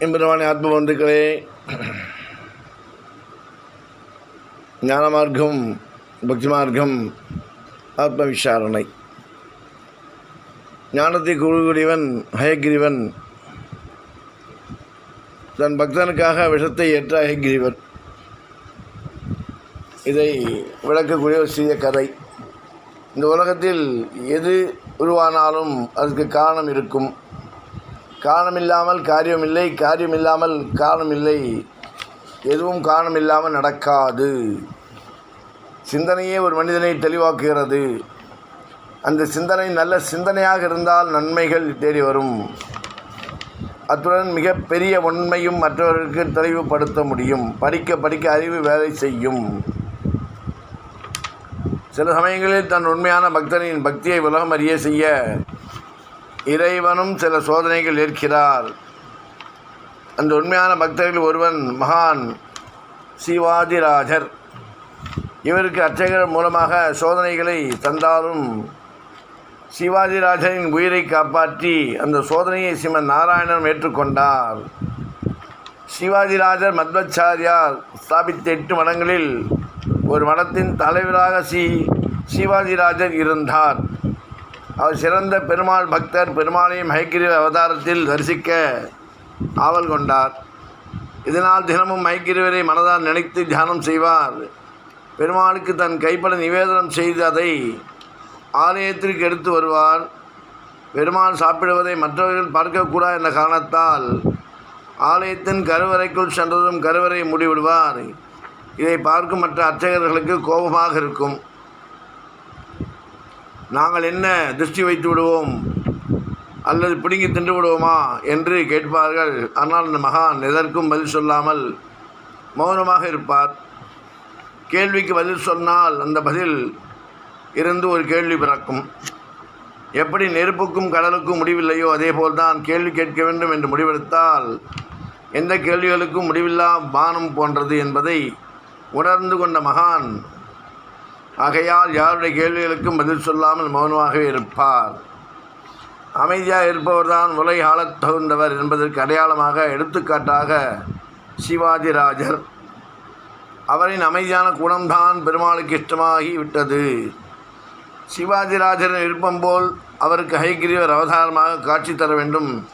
எம்பெருமானி ஆத்ம பந்துக்களே ஞான மார்க்கம் பக்தி மார்க்கம் ஆத்ம விசாரணை ஞானத்தை கூறுகிறவன் ஹயக்ரீவன். தன் பக்தனுக்காக விஷத்தை ஏற்ற ஹயகிரிவன். இதை விளக்கக்கூடிய ஒரு சிறிய கதை. இந்த உலகத்தில் எது உருவானாலும் அதுக்கு காரணம் இருக்கும். காரணமில்லாமல் காரியமில்லை காரியமில்லாமல் காரணமில்லை. எதுவும் காரணமில்லாமல் நடக்காது. சிந்தனையே ஒரு மனிதனை தெளிவாக்குகிறது. அந்த சிந்தனை நல்ல சிந்தனையாக இருந்தால் நன்மைகள் தேடி வரும். அத்துடன் மிகப்பெரிய உண்மையும் மற்றவர்களுக்கு தெளிவுபடுத்த முடியும். படிக்க படிக்க அறிவு வேலை செய்யும். சில சமயங்களில் தன் உண்மையான பக்தனின் பக்தியை உலகம் அறிய செய்ய இறைவனும் சில சோதனைகள் ஏற்கிறார். அந்த உண்மையான பக்தர்கள் ஒருவன் மகான் சிவாதிராஜர். இவருக்கு அர்ச்சகர் மூலமாக சோதனைகளை தந்தாலும் சிவாஜிராஜரின் உயிரை காப்பாற்றி அந்த சோதனையை சிவன் நாராயணன் ஏற்றுக்கொண்டார். சிவாஜிராஜர் மத்வச்சாரியார் ஸ்தாபித்த எட்டு மடங்களில் ஒரு மடத்தின் தலைவராக சி சிவாஜிராஜர் இருந்தார். அவர் சிறந்த பெருமாள் பக்தர் பெருமாளையும் மைக்கிரி அவதாரத்தில் தரிசிக்க ஆவல் கொண்டார். இதனால் தினமும் மைக்கிரிவரை மனதால் நினைத்து தியானம் செய்வார். பெருமாளுக்கு தன் கைப்பட நிவேதனம் செய்து அதை ஆலயத்திற்கு எடுத்து வருவார். பெருமாள் சாப்பிடுவதை மற்றவர்கள் பார்க்கக்கூடாது என்ற காரணத்தால் ஆலயத்தின் கருவறைக்குள் சென்றதும் கருவறை மூடிவிடுவார். இதை பார்க்கும் மற்ற அர்ச்சகர்களுக்கு கோபமாக இருக்கும். நாங்கள் என்ன திருஷ்டி வைத்து விடுவோம்? அல்லது பிடுங்கி தின்று விடுவோமா? என்று கேட்பார்கள். ஆனால் அந்த மகான் எதற்கும் பதில் சொல்லாமல் மௌனமாக இருப்பார். கேள்விக்கு பதில் சொன்னால் அந்த பதில் இருந்து ஒரு கேள்வி பிறக்கும். எப்படி நெருப்புக்கும் கடலுக்கும் முடிவில்லையோ அதேபோல் தான் கேள்வி கேட்க வேண்டும் என்று முடிவெடுத்தால் எந்த கேள்விகளுக்கும் முடிவில்லா பானம் போன்றது என்பதை உணர்ந்து கொண்ட மகான் ஆகையால் யாருடைய கேள்விகளுக்கும் பதில் சொல்லாமல் மௌனமாகவே இருப்பார். அமைதியாக இருப்பவர்தான் உலகை ஆளத் தகுந்தவர் என்பதற்கு அடையாளமாக எடுத்துக்காட்டாக சிவாஜிராஜர் அவரின் அமைதியான குணம்தான் பெருமாளுக்கு இஷ்டமாகி விட்டது. சிவாஜிராஜரின் விருப்பம் போல் அவருக்கு ஹைகிரீவர் அவதாரமாக காட்சி தர வேண்டும்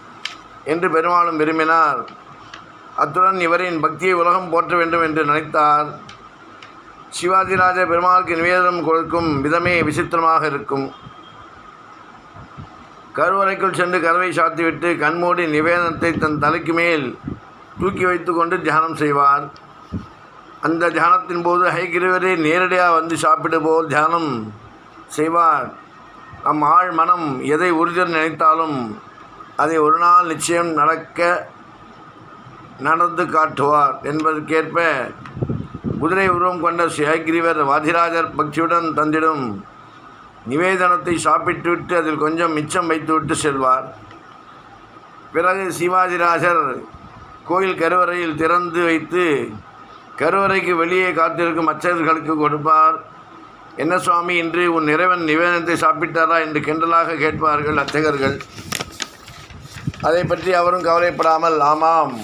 என்று பெருமாளும் விரும்பினார். அத்துடன் இவரின் பக்தியை உலகம் போற்ற வேண்டும் என்று நினைத்தார். சிவாஜிராஜ பெருமாளுக்கு நிவேதனம் கொடுக்கும் விதமே விசித்திரமாக இருக்கும். கருவறைக்குள் சென்று கதவை சாத்திவிட்டு கண்மூடி நிவேதனத்தை தன் தலைக்கு மேல் தூக்கி வைத்து கொண்டு தியானம் செய்வார். அந்த தியானத்தின் போது ஹைகிரிவரே நேரடியாக வந்து சாப்பிடு போல் தியானம் செய்வார். நம் ஆழ் மனம் எதை உறுதியுடன் நினைத்தாலும் அதை ஒரு நாள் நிச்சயம் நடக்க நடந்து காட்டுவார் என்பதற்கேற்ப குதிரை உருவம் கொண்ட ஹயகிரிவர் வாதிராஜர் பக்தியுடன் தந்திடும் நிவேதனத்தை சாப்பிட்டுவிட்டு அதில் கொஞ்சம் மிச்சம் வைத்துவிட்டு செல்வார். பிறகு சிவாஜிராஜர் கோயில் கருவறையில் திறந்து வைத்து கருவறைக்கு வெளியே காத்திருக்கும் அச்சர்களுக்கு கொடுப்பார். என்ன சுவாமி இன்று உன் இறைவன் நிவேதனத்தை சாப்பிட்டாரா? என்று கிண்டலாக கேட்பார்கள் அர்ச்சகர்கள். அதை பற்றி அவரும் கவலைப்படாமல் ஆமாம்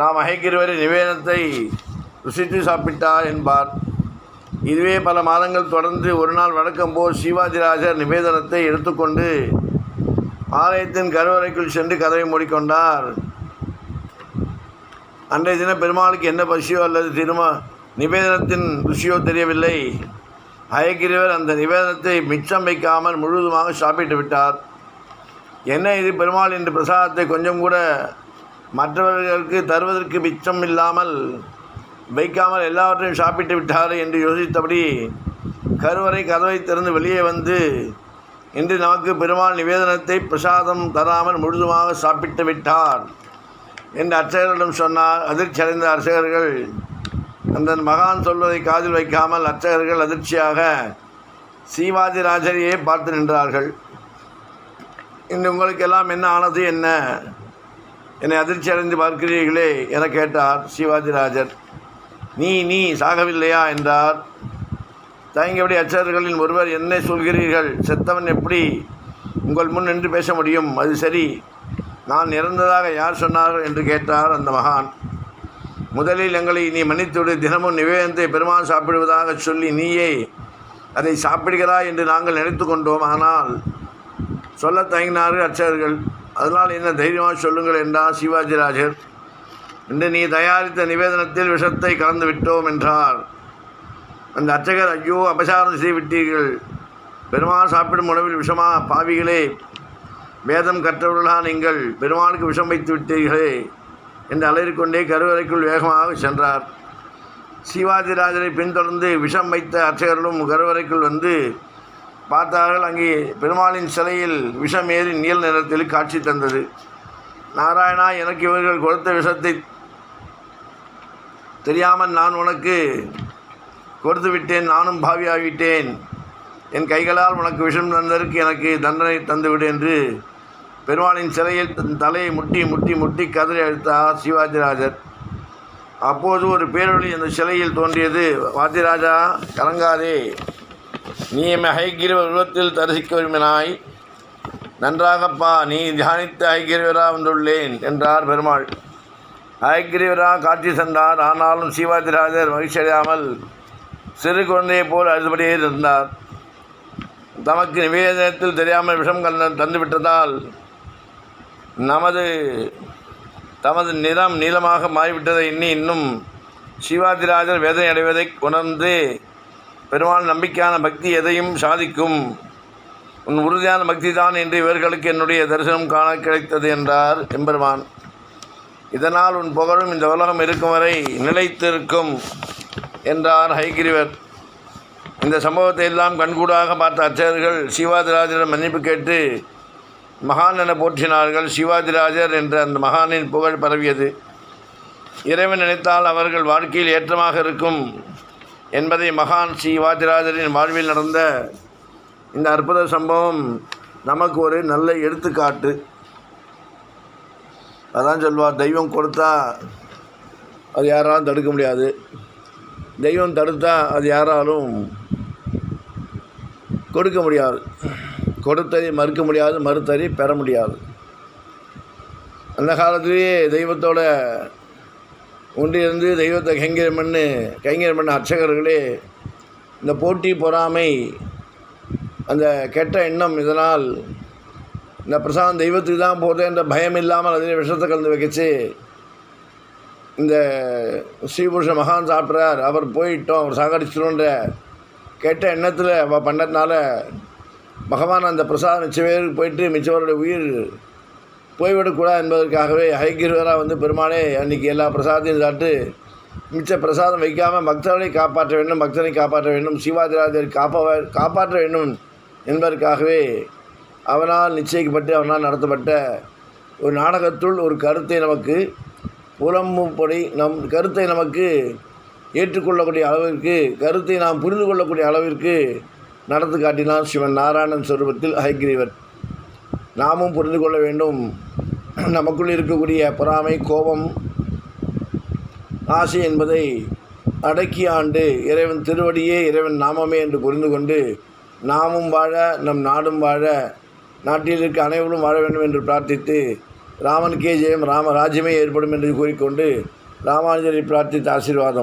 நாம் அகைக்கிறவரை நிவேதனத்தை ருசித்து சாப்பிட்டார் என்பார். இதுவே பல மாதங்கள் தொடர்ந்து ஒரு நாள் வழக்கம் போல் சிவாஜிராஜர் நிவேதனத்தை எடுத்துக்கொண்டு ஆலயத்தின் கருவறைக்குள் சென்று கதவை மூடிக்கொண்டார். அன்றைய தினம் பெருமாளுக்கு என்ன பசியோ அல்லது திரும நிவேதனத்தின் ருசியோ தெரியவில்லை. அயக்கிரிவர் அந்த நிவேதனத்தை மிச்சம் வைக்காமல் முழுவதுமாக சாப்பிட்டு விட்டார். என்ன இது பெருமாள் என்று பிரசாதத்தை கொஞ்சம் கூட மற்றவர்களுக்கு தருவதற்கு மிச்சம் இல்லாமல் வைக்காமல் எல்லாவற்றையும் சாப்பிட்டு விட்டார் என்று யோசித்தபடி கருவறை கதவை திறந்து வெளியே வந்து இன்று நமக்கு பெருமாள் நிவேதனத்தை பிரசாதம் தராமல் முழுதுமாக சாப்பிட்டு விட்டார் என்று அர்ச்சகரிடம் சொன்னார் அதிர்ச்சி அடைந்த அர்ச்சகர்கள் அந்த மகான் சொல்வதை காதில் வைக்காமல் அர்ச்சகர்கள் அதிர்ச்சியாக சீவாதி ராஜரையே பார்த்து நின்றார்கள். இன்று உங்களுக்கெல்லாம் என்ன ஆனது என்ன? என்னை அதிர்ச்சி அடைந்து பார்க்கிறீர்களே என கேட்டார் சிவாஜிராஜர் நீ நீ சாகவில்லையா என்றார். தயங்கியபடி அச்சர்களின் ஒருவர் என்ன சொல்கிறீர்கள் செத்தவன் எப்படி உங்கள் முன் நின்று பேச முடியும்? அது சரி. நான் இறந்ததாக யார் சொன்னார்கள் என்று கேட்டார் அந்த மகான். முதலில் எங்களை நீ மன்னித்துவிடு தினமும் நிவேதனத்தை பெருமாள் சாப்பிடுவதாக சொல்லி நீயே அதை சாப்பிடுகிறாய் என்று நாங்கள் நினைத்து கொண்டோம். ஆனால் சொல்லத் தயங்கினார்கள் அச்சர்கள் அதனால் என்ன தைரியமாக சொல்லுங்கள் என்றார் சிவாஜிராஜர். இன்று நீ தயாரித்த நிவேதனத்தில் விஷத்தை கலந்து விட்டோம் என்றார். அந்த அர்ச்சகர் ஐயோ அபசாரம் செய்துவிட்டீர்கள். பெருமாள் சாப்பிடும் உணவில் விஷமா பாவிகளே. வேதம் கற்றவர்களா நீங்கள் பெருமாளுக்கு விஷம் வைத்து விட்டீர்களே என்று அலறிக்கொண்டே கருவறைக்குள் வேகமாக சென்றார். சிவாஜிராஜரை பின்தொடர்ந்து விஷம் வைத்த அர்ச்சகர்களும் கருவறைக்குள் வந்து பார்த்தார்கள். அங்கே பெருமாளின் சிலையில் விஷம் ஏறி நீல நிறத்தில் காட்சி தந்தது. நாராயணா எனக்கு இவர்கள் கொடுத்த விஷத்தை தெரியாமல் நான் உனக்கு கொடுத்து விட்டேன் நானும் பாவியாகிவிட்டேன். என் கைகளால் உனக்கு விஷம் தந்ததற்கு எனக்கு தண்டனை தந்துவிடு என்று பெருமாளின் சிலையில் தன் தலையை முட்டி முட்டி முட்டி கதறி அழுத்தார் சிவாஜிராஜர். அப்போது ஒரு பேரொழி அந்த சிலையில் தோன்றியது. வாத்திராஜா கலங்காதே. நீ எம்மை ஹைகிரிவ உருவத்தில் தரிசிக்க விரும்பினாய். நன்றாகப்பா நீ தியானித்து ஐக்கியவரா வந்துள்ளேன் என்றார் பெருமாள். ஐக்கியவரா காட்சி சென்றார் ஆனாலும் சிவாதிராஜர் மகிழ்ச்சி அடையாமல் சிறு குழந்தையைப் போல் அழுதுபடியே இருந்தார். தமக்கு நிவேதனத்தில் தெரியாமல் விஷம் கலந்து தந்துவிட்டதால் நமது தமது நிறம் நீளமாக மாறிவிட்டதை எண்ணி இன்னும் சிவாதிராஜர் வேதனை அடைவதை உணர்ந்து பெருமாள் நம்பிக்கையான பக்தி எதையும் சாதிக்கும். உன் உறுதியான பக்தி தான் என்று இவர்களுக்கு என்னுடைய தரிசனம் காண கிடைத்தது என்றார் எம்பெருமான். இதனால் உன் புகழும் இந்த உலகம் இருக்கும் வரை நிலைத்திருக்கும் என்றார் ஹைகிரிவர். இந்த சம்பவத்தை எல்லாம் கண்கூடாக பார்த்த அர்ச்சகர்கள் சிவாதிராஜரிடம் மன்னிப்பு கேட்டு மகான் என போற்றினார்கள். சிவாஜிராஜர் என்ற அந்த மகானின் புகழ் பரவியது. இறைவன் நினைத்தால் அவர்கள் வாழ்க்கையில் ஏற்றமாக இருக்கும் என்பதை மகான் சிவாதிராஜரின் வாழ்வில் நடந்த இந்த அற்புத சம்பவம் நமக்கு ஒரு நல்ல எடுத்துக்காட்டு. அதான் சொல்வார் தெய்வம் கொடுத்தா அது யாராலும் தடுக்க முடியாது. தெய்வம் தடுத்தா அது யாராலும் கொடுக்க முடியாது. கொடுத்ததை மறுக்க முடியாது மறுத்ததை பெற முடியாது. அந்த காலத்திலேயே தெய்வத்தோட ஒன்றியிருந்து தெய்வத்தை கைங்கரியம் பண்ணு கைங்கரியம் பண்ண அர்ச்சகர்களே இந்த போட்டி பொறாமை அந்த கெட்ட எண்ணம் இதனால் இந்த பிரசாதம் தெய்வத்துக்கு தான் போதே என்ற பயம் இல்லாமல் அதில் விஷத்தை கலந்து வைக்கச்சு. இந்த ஸ்ரீபுருஷ மகான் சாப்பிட்றார். அவர் போயிட்டோம் அவர் சாகடிச்சிடும்ன்ற கேட்ட எண்ணத்தில் அவள் பண்ணதுனால பகவான் அந்த பிரசாதம் மிச்ச பேருக்கு போயிட்டு மிச்சவருடைய உயிர் போய்விடக்கூடாது என்பதற்காகவே ஹைகிருவராக வந்து பெருமானே அன்றைக்கி எல்லா பிரசாதத்தையும் சாப்பிட்டு மிச்ச பிரசாதம் வைக்காமல் பக்தர்களை காப்பாற்ற வேண்டும் பக்தனை காப்பாற்ற வேண்டும் சிவாதிராஜரை காப்பா காப்பாற்ற வேண்டும் என்பதற்காகவே அவனால் நிச்சயிக்கப்பட்டு அவனால் நடத்தப்பட்ட ஒரு நாடகத்துள் ஒரு கருத்தை நமக்கு புலம்பும்படி நம் கருத்தை நமக்கு ஏற்றுக்கொள்ளக்கூடிய அளவிற்கு கருத்தை நாம் புரிந்து கொள்ளக்கூடிய அளவிற்கு நடந்து காட்டினார் சிவன் நாராயணன் சொரூபத்தில் ஹைகிரீவர் நாமும் புரிந்து கொள்ள வேண்டும். நமக்குள் இருக்கக்கூடிய பொறாமை கோபம் ஆசை என்பதை அடக்கி ஆண்டு இறைவன் திருவடியே இறைவன் நாமமே என்று புரிந்து கொண்டு நாமும் வாழ நம் நாடும் வாழ நாட்டில் இருக்க அனைவரும் வாழ வேண்டும் என்று பிரார்த்தித்து ராமனுக்கே ஜெயம் ராமராஜ்யமே ஏற்படும் என்று கூறிக்கொண்டு ராமானுஜரை பிரார்த்தித்த ஆசீர்வாதம்.